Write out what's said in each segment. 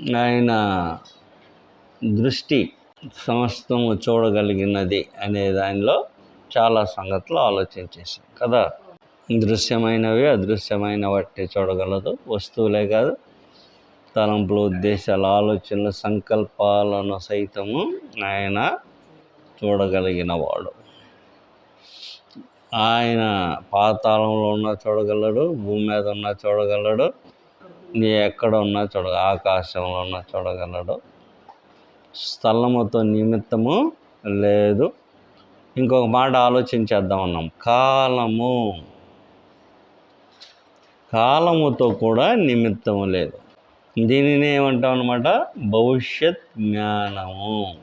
ఆయన దృష్టి సమస్తము చూడగలిగినది అనే దానిలో చాలా సంగతులు ఆలోచించేసాం కదా. దృశ్యమైనవి అదృశ్యమైన వాటిని చూడగలదు. వస్తువులే కాదు తలంపులు ఉద్దేశాలు ఆలోచనలు సంకల్పాలను సైతము ఆయన చూడగలిగినవాడు. ఆయన పాతాళంలో ఉన్న చూడగలడు భూమి మీద ఉన్న చూడగలడు నీ ఎక్కడ ఉన్నా చూడ ఆకాశంలో ఉన్న చూడగలడు. స్థలముతో నిమిత్తము లేదు. ఇంకొక మాట ఆలోచించేద్దాం అన్నాం. కాలము. కాలముతో కూడా నిమిత్తము లేదు. దీనిని ఏమంటాం అనమాట భవిష్యత్ జ్ఞానము.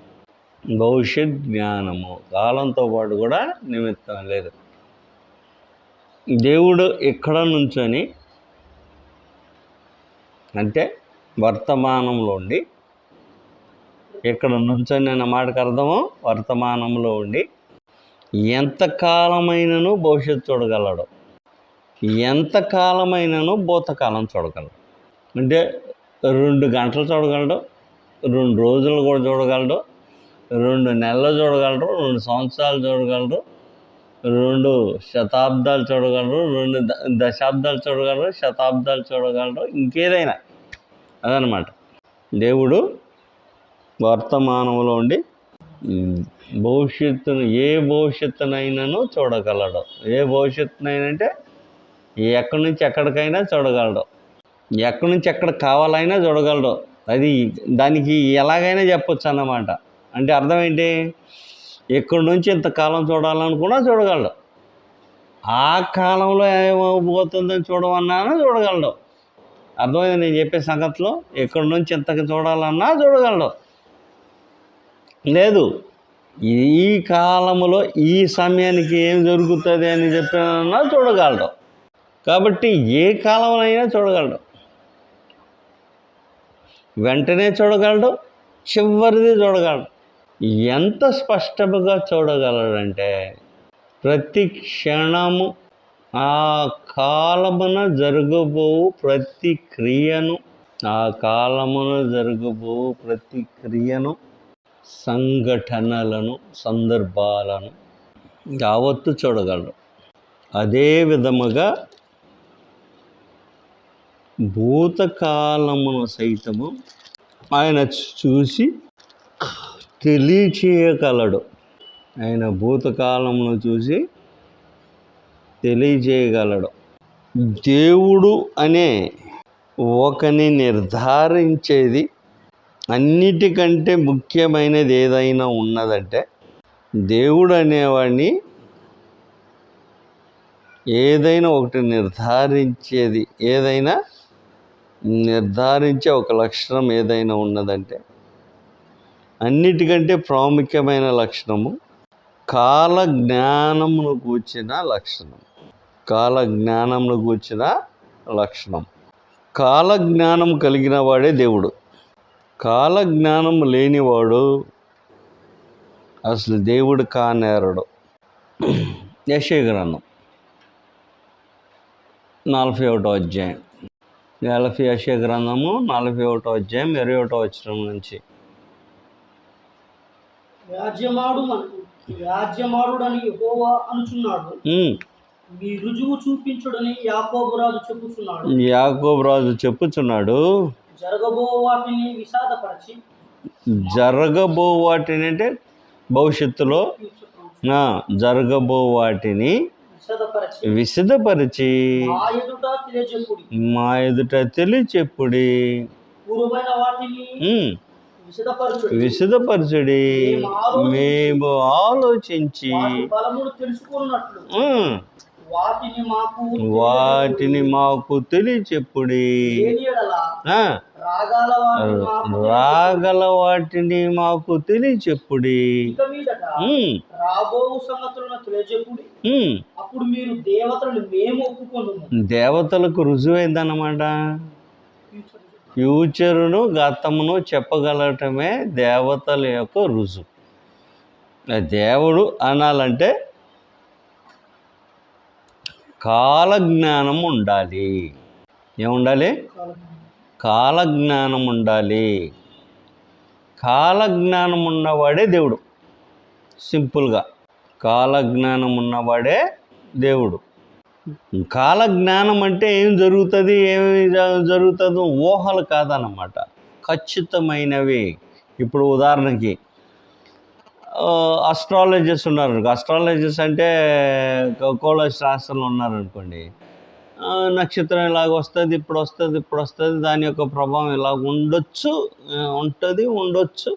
భవిష్యత్ జ్ఞానము. కాలంతో పాటు కూడా నిమిత్తం లేదు. దేవుడు ఎక్కడ నుంచొని అంటే వర్తమానంలో ఉండి ఇక్కడ నుంచొని అన్న మాటకు అర్థము వర్తమానంలో ఉండి ఎంతకాలమైనను భవిష్యత్తు చూడగలడు? ఎంతకాలమైనను భూతకాలం చూడగలడు? అంటే రెండు గంటలు చూడగలడు రెండు రోజులు కూడా చూడగలడు రెండు నెలలు చూడగలరు రెండు సంవత్సరాలు చూడగలరు రెండు శతాబ్దాలు చూడగలరు రెండు ద దశాబ్దాలు చూడగలరు శతాబ్దాలు చూడగలరు ఇంకేదైనా అదనమాట. దేవుడు వర్తమానంలో ఉండి భవిష్యత్తును ఏ భవిష్యత్తునైనాను చూడగలడు. ఏ భవిష్యత్తునైనా అంటే ఎక్కడి నుంచి ఎక్కడికైనా చూడగలడు. ఎక్కడి నుంచి ఎక్కడ కావాలైనా చూడగలడు. అది దానికి ఎలాగైనా చెప్పొచ్చు అన్నమాట. అంటే అర్థం ఏంటి? ఎక్కడి నుంచి ఇంతకాలం చూడాలనుకున్నా చూడగలడు. ఆ కాలంలో ఏమవుతుందని చూడమన్నానా చూడగలడు. అర్థమైంది నేను చెప్పే సంగతిలో? ఎక్కడి నుంచి ఇంతకు చూడాలన్నా చూడగలడు. లేదు ఈ కాలంలో ఈ సమయానికి ఏం జరుగుతుంది అని చెప్పినా చూడగలడు. కాబట్టి ఏ కాలంలో చూడగలడు. వెంటనే చూడగలడు చివరిది చూడగలడు. ఎంత స్పష్టముగా చూడగలడంటే ప్రతి క్షణము ఆ కాలమున జరగబోవు ప్రతి క్రియను ఆ కాలమున జరగబోవు ప్రతి క్రియను సంఘటనలను సందర్భాలను యావత్తు చూడగలడు అదే విధముగా భూతకాలమును సైతము ఆయన చూసి తెలియచేయగలడు. ఆయన భూతకాలంలో చూసి తెలియజేయగలడు. దేవుడు అనే ఒకని నిర్ధారించేది అన్నిటికంటే ముఖ్యమైనది ఏదైనా ఉన్నదంటే దేవుడు అనేవాడిని ఏదైనా ఒకటి నిర్ధారించేది ఏదైనా నిర్ధారించే ఒక లక్షణం ఏదైనా ఉన్నదంటే అన్నిటికంటే ప్రాముఖ్యమైన లక్షణము కాల జ్ఞానమును కూర్చిన లక్షణం. కాల జ్ఞానమును కూర్చిన లక్షణం. కాల జ్ఞానం కలిగిన వాడే దేవుడు. కాల జ్ఞానం లేనివాడు అసలు దేవుడు కానేరడు. యశగ్రంథం నలభై ఒకటో అధ్యాయం. నలభై యశగ్రంథము నలభై ఒకటో అధ్యాయం ఇరవై ఒకటో వచ్చిన నుంచి. వ్యాజ్యమాడు వ్యాజ్యమాడుడని యెహోవా అనుచున్నాడు. మీ రుజువు చూపించుడని యాకోబు రాజు చెప్పుచున్నాడు. యాకోబు రాజు చెప్పుచున్నాడు. జరగబో వాటిని విషాదపరచి జరగబో వాటిని అంటే భవిష్యత్తులో జరగబో వాటిని విషాదపరచి విశదపరిచి మా ఎదుట తెలియచెప్పుడి. పూర్వమైన వాటిని విశదపరచుడి. మేము ఆలోచించి వాటిని మాకు తెలియచెప్పుడి. రాగాల వాటిని మాకు తెలియచెప్పుడి. దేవతలకు రుజువైందన్నమాట. ఫ్యూచరును గతమును చెప్పగలటమే దేవతల యొక్క రుజువు. దేవుడు అనాలంటే కాలజ్ఞానం ఉండాలి. ఏముండాలి? కాలజ్ఞానం ఉండాలి. కాలజ్ఞానం ఉన్నవాడే దేవుడు. సింపుల్గా. కాలజ్ఞానం ఉన్నవాడే దేవుడు. కాలజ్ఞానం అంటే ఏం జరుగుతుంది ఏమి జరుగుతుందో ఊహలు కాదన్నమాట. ఖచ్చితమైనవి. ఇప్పుడు ఉదాహరణకి అస్ట్రాలజర్స్ ఉన్నారు అస్ట్రాలజర్స్ అంటే ఖగోళ శాస్త్రంలో ఉన్నారనుకోండి. నక్షత్రం ఇలాగ వస్తుంది ఇప్పుడు వస్తుంది ఇప్పుడు వస్తుంది దాని యొక్క ప్రభావం ఇలా ఉండొచ్చు ఉంటుంది ఉండొచ్చు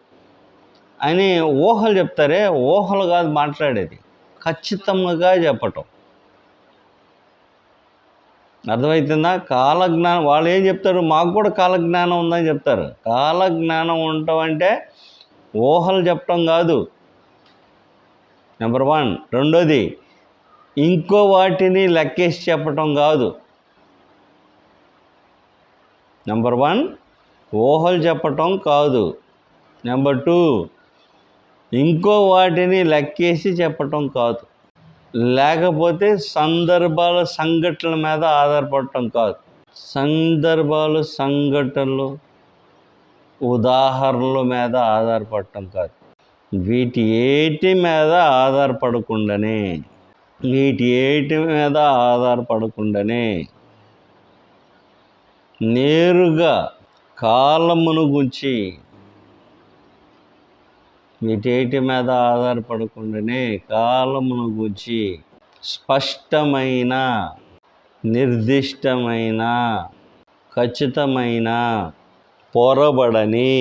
అని ఊహలు చెప్తారే ఊహలు కాదు మాట్లాడేది. ఖచ్చితంగా చెప్పటం. అర్థమవుతుందా కాలజ్ఞానం వాళ్ళు ఏం చెప్తారు? మాకు కూడా కాలజ్ఞానం ఉందని చెప్తారు. కాలజ్ఞానం ఉండటం అంటే ఊహలు చెప్పటం కాదు. నెంబర్ వన్ రెండోది ఇంకో వాటిని లెక్కేసి చెప్పటం కాదు. నెంబర్ వన్ ఊహలు చెప్పటం కాదు. నెంబర్ టూ ఇంకో వాటిని లెక్కేసి చెప్పటం కాదు. లేకపోతే సందర్భాల సంఘటనల మీద ఆధారపడటం కాదు. సందర్భాలు సంఘటనలు ఉదాహరణల మీద ఆధారపడటం కాదు. వీటి ఏటి మీద ఆధారపడకుండానే వీటి ఏటి మీద ఆధారపడకుండానే నేరుగా కాలమును గుంచి వీటేటి మీద ఆధారపడకుండానే కాలమును గురించి స్పష్టమైన నిర్దిష్టమైన ఖచ్చితమైన పొరబడని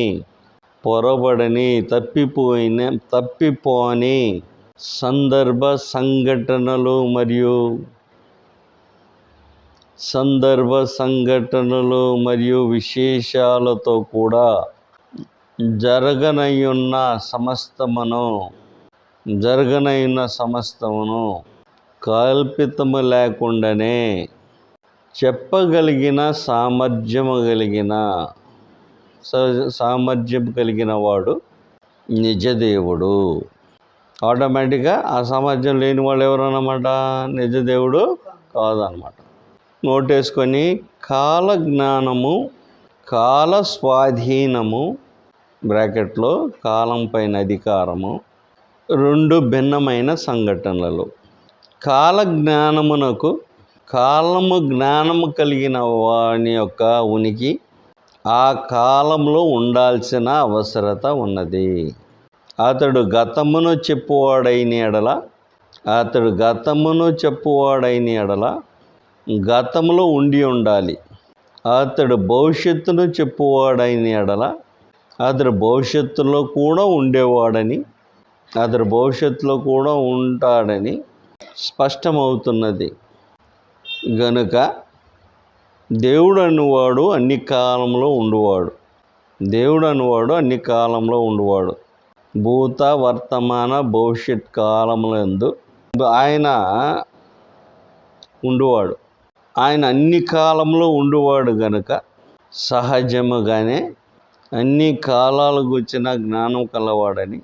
పొరబడని తప్పిపోయిన తప్పిపోని సందర్భ సంఘటనలు మరియు సందర్భ సంఘటనలు మరియు విశేషాలతో కూడా జరగనయున్న సమస్తమును జరగనయున్న సమస్తమును కల్పితము లేకుండానే చెప్పగలిగిన సామర్థ్యము కలిగిన స- సామర్థ్యం కలిగిన వాడు నిజదేవుడు. ఆటోమేటిక్గా ఆ సామర్థ్యం లేని వాళ్ళు ఎవరన్నమాట? నిజదేవుడు కాదనమాట నోటేసుకొని కాల జ్ఞానము కాల స్వాధీనము బ్రాకెట్లో కాలం పైన అధికారము రెండు భిన్నమైన సంఘటనలు. కాల జ్ఞానమునకు కాలము జ్ఞానము కలిగిన వాని యొక్క ఉనికి ఆ కాలంలో ఉండాల్సిన అవసరత ఉన్నది. అతడు గతమును చెప్పువాడైన ఎడల అతడు గతమును చెప్పువాడైన ఎడల గతంలో ఉండి ఉండాలి. అతడు భవిష్యత్తును చెప్పువాడైన ఎడల అతడు భవిష్యత్తులో కూడా ఉండేవాడని అతడు భవిష్యత్తులో కూడా ఉంటాడని స్పష్టమవుతున్నది. గనుక దేవుడు అనువాడు అన్ని కాలంలో ఉండువాడు. దేవుడు అనువాడు అన్ని కాలంలో ఉండువాడు. భూత వర్తమాన భవిష్యత్ కాలములందు ఆయన ఉండువాడు. ఆయన అన్ని కాలంలో ఉండువాడు గనుక సహజముగానే అన్ని కాలాలకు వచ్చిన జ్ఞానం కలవాడని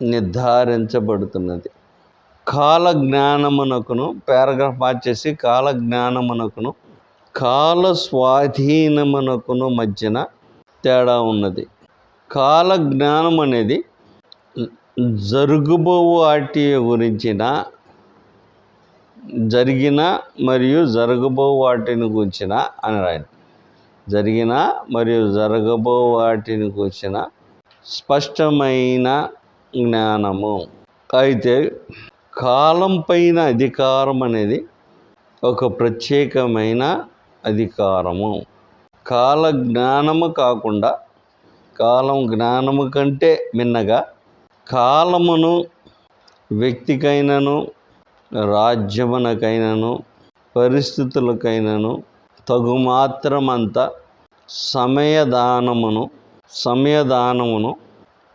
నిర్ధారించబడుతున్నది. కాల జ్ఞానమునకును పారాగ్రాఫ్ మార్చేసి కాల జ్ఞానమునకును కాల స్వాధీనమునకును మధ్యన తేడా ఉన్నది. కాల జ్ఞానం అనేది జరుగుబో వాటి గురించిన జరిగిన మరియు జరగబో వాటిని గురించిన అని రాయండి జరిగిన మరియు జరగబో వాటిని కూర్చిన స్పష్టమైన జ్ఞానము. అయితే కాలం పైన అధికారం అనేది ఒక ప్రత్యేకమైన అధికారము. కాల జ్ఞానము కాకుండా కాలం జ్ఞానము కంటే మిన్నగా కాలమును వ్యక్తికైనను రాజ్యమునకైనను పరిస్థితులకైనను తగుమాత్రమంత సమయదానమును సమయదానమును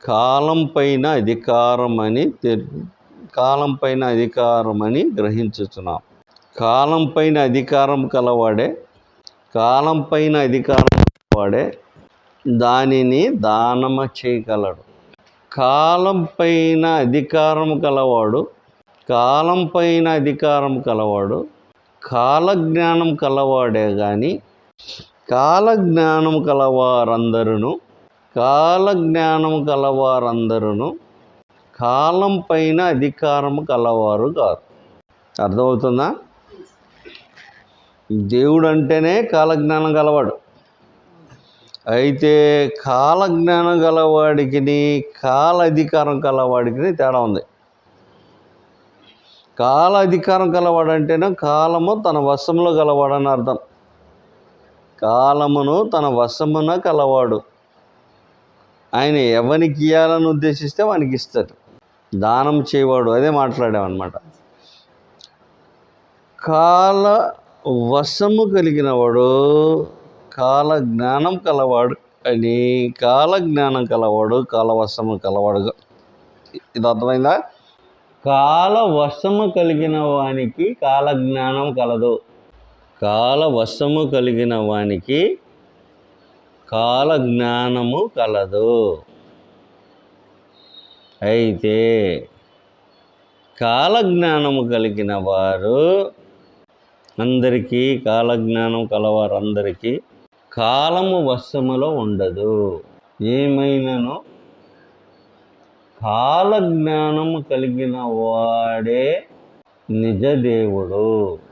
కాలం పైన అధికారమని తె- కాలం పైన అధికారమని గ్రహించుచున్నాం. కాలం పైన అధికారం కలవాడే కాలం పైన అధికారం కలవాడే దానిని దానమ చేయగలడు. కాలం పైన అధికారం కలవాడు కాలం పైన అధికారం కలవాడు కాలజ్ఞానం కలవాడే కానీ కాలజ్ఞానం కలవారందరును కాలజ్ఞానం కలవారందరును కాలం పైన అధికారము కలవారు కాదు. అర్థమవుతుందా? దేవుడు అంటేనే కాలజ్ఞానం గలవాడు. అయితే కాలజ్ఞానం గలవాడికి కాల అధికారం కలవాడికి తేడా ఉంది. కాల అధికారం కలవాడు అంటేనే కాలము తన వశంలో గలవాడని అర్థం. కాలమును తన వశమున కలవాడు. ఆయన ఎవరికి ఇవ్వాలని ఉద్దేశిస్తే వానికి ఇస్తాడు. దానం చేయవాడు అదే మాట్లాడామన్నమాట. కాల వశము కలిగిన వాడు కాల జ్ఞానం కలవాడు అని కాల జ్ఞానం కలవాడు కాలవశము కలవాడు ఇది అర్థమైందా? కాల వశము కలిగిన వానికి కాల జ్ఞానం కలదు. కాల వశము కలిగిన వానికి కాల జ్ఞానము కలదు. అయితే కాలజ్ఞానము కలిగిన వారు అందరికీ కాలజ్ఞానం కలవారందరికీ కాలము వశములో ఉండదు. ఏమైనాను? కాలజ్ఞానము కలిగిన వాడే నిజ దేవుడు.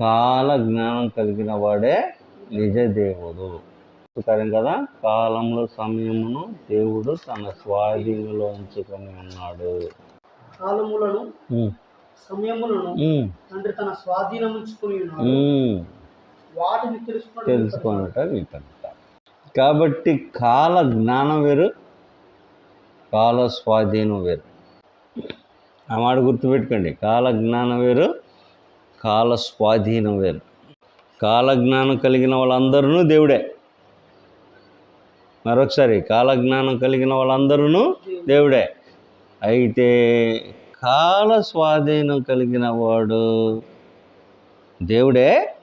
కాల జ్ఞానం కలిగిన వాడే నిజ దేవుడు. సరే కదా? కాలంలో సమయమును దేవుడు తన స్వాధీనంలో ఉంచుకొని ఉన్నాడు. కాలములను సమయములను తండ్రి తన స్వాధీనం ఉంచుకుని ఉన్నాడు. వాటిని తెలుసుకుని కాబట్టి కాల జ్ఞానం వేరు కాల స్వాధీనం వేరు. ఆ మాట గుర్తుపెట్టుకోండి. కాల జ్ఞానం వేరు కాల స్వాధీనం వేరు. కాలజ్ఞానం కలిగిన వాళ్ళందరూ దేవుడే. మరొకసారి కాలజ్ఞానం కలిగిన వాళ్ళందరూ దేవుడే. అయితే కాల స్వాధీనం కలిగిన వాడు దేవుడే.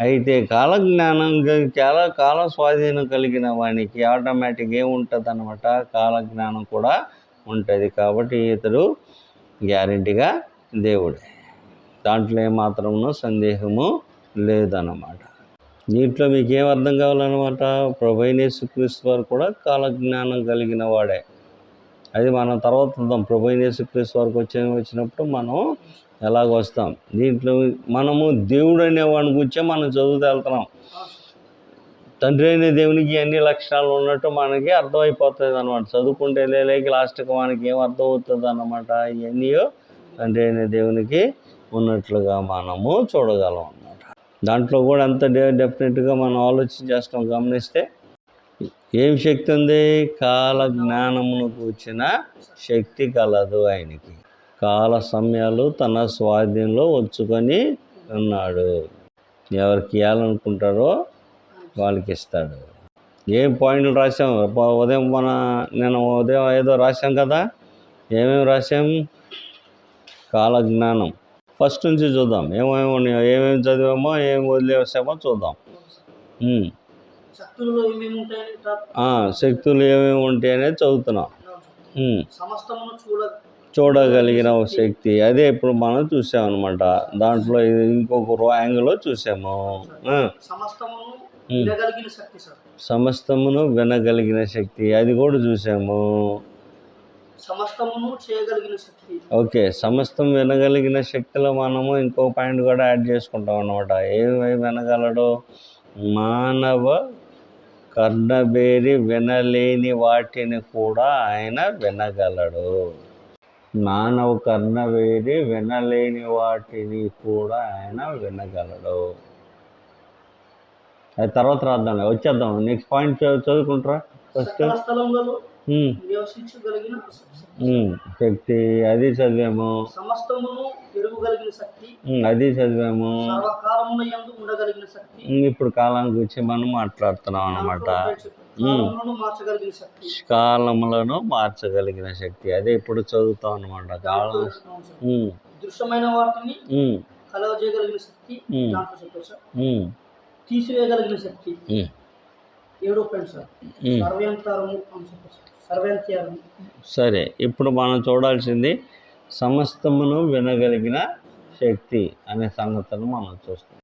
అయితే కాలజ్ఞానం చాలా కాల స్వాధీనం కలిగిన వానికి ఆటోమేటిక్గా ఏముంటుంది అనమాట కాలజ్ఞానం కూడా ఉంటుంది. కాబట్టి ఇతడు గ్యారంటీగా దేవుడే. దాంట్లో ఏమాత్రమునో సందేహము లేదన్నమాట. దీంట్లో మీకు ఏం అర్థం కావాలన్నమాట? ప్రభైనేసుక్రీస్తు వారు కూడా కాలజ్ఞానం కలిగిన వాడే. అది మనం తర్వాత వద్దాం ప్రభైనేసుక్రీస్తు వారికి వచ్చే వచ్చినప్పుడు మనం ఎలాగ వస్తాం. దీంట్లో మనము దేవుడు అనేవాడిని గురించే మనం చదువుతూ వెళ్తున్నాం. తండ్రి అయిన దేవునికి అన్ని లక్షణాలు ఉన్నట్టు మనకి అర్థమైపోతుంది అనమాట చదువుకుంటే లేక లాస్ట్కి మనకి ఏం అర్థమవుతుంది అన్నమాట ఇవన్నీయో తండ్రి అయిన దేవునికి ఉన్నట్లుగా మనము చూడగలం అన్నమాట. దాంట్లో కూడా అంత డే డెఫినెట్గా మనం ఆలోచన చేస్తాం గమనిస్తే ఏం శక్తి ఉంది? కాల జ్ఞానమును కూర్చిన శక్తి కలదు ఆయనకి. కాల సమయాలు తన స్వాధీనంలో వచ్చుకొని ఉన్నాడు. ఎవరికి ఇవ్వాలనుకుంటారో వాళ్ళకి ఇస్తాడు. ఏం పాయింట్లు రాసాం ఉదయం మన నేను ఉదయం ఏదో రాసాం కదా? ఏమేమి రాసాం కాలజ్ఞానం ఫస్ట్ నుంచి చూద్దాం. ఏమేమి ఉన్నాయో ఏమేమి చదివామో ఏమి వదిలేసామో చూద్దాం. శక్తులు ఏమేమి ఉంటాయి అనేది చదువుతున్నాం చూడగలిగిన ఒక శక్తి. అదే ఇప్పుడు మనం చూసామన్నమాట. దాంట్లో ఇంకొక యాంగిల్లో చూసాము. సమస్తమును. వినగలిగిన శక్తి. అది కూడా చూసాము. ఓకే సమస్తం వినగలిగిన శక్తిలో మనము ఇంకో పాయింట్ కూడా యాడ్ చేసుకుంటాం అన్నమాట. ఏమి వినగలడు? మానవ కర్ణబేరి వినలేని వాటిని కూడా ఆయన వినగలడు. మానవ కర్ణబేరి వినలేని వాటిని కూడా ఆయన వినగలడు. అది తర్వాత రాద్దాం వచ్చేద్దాం. నెక్స్ట్ పాయింట్ చదువుకుంటారా? ఫస్ట్ శక్తి. అది చదివాము. సమస్తమును ఎరుగగలిగిన శక్తి. ఉమ్, అది చదివాము. ఉండగలిగిన శక్తి. ఇప్పుడు కాలానికి వచ్చి మనం మాట్లాడుతున్నాం అన్నమాట. కాలములను మార్చగలిగిన శక్తి. అదే ఇప్పుడు చదువుతాం అన్నమాట. కాలం. దృశ్యమైన వాటిని ఉమ్, కలగజేయగలిగిన శక్తి. తీసివేయగలిగిన శక్తి. ఉమ్, ఏడో పాయింట్ సార్. సర్వేంతరము అని చెప్పారు సరే ఇప్పుడు మనం చూడాల్సింది సమస్తమును వినగలిగిన శక్తి అనే సంగతులు మనం చూస్తాం.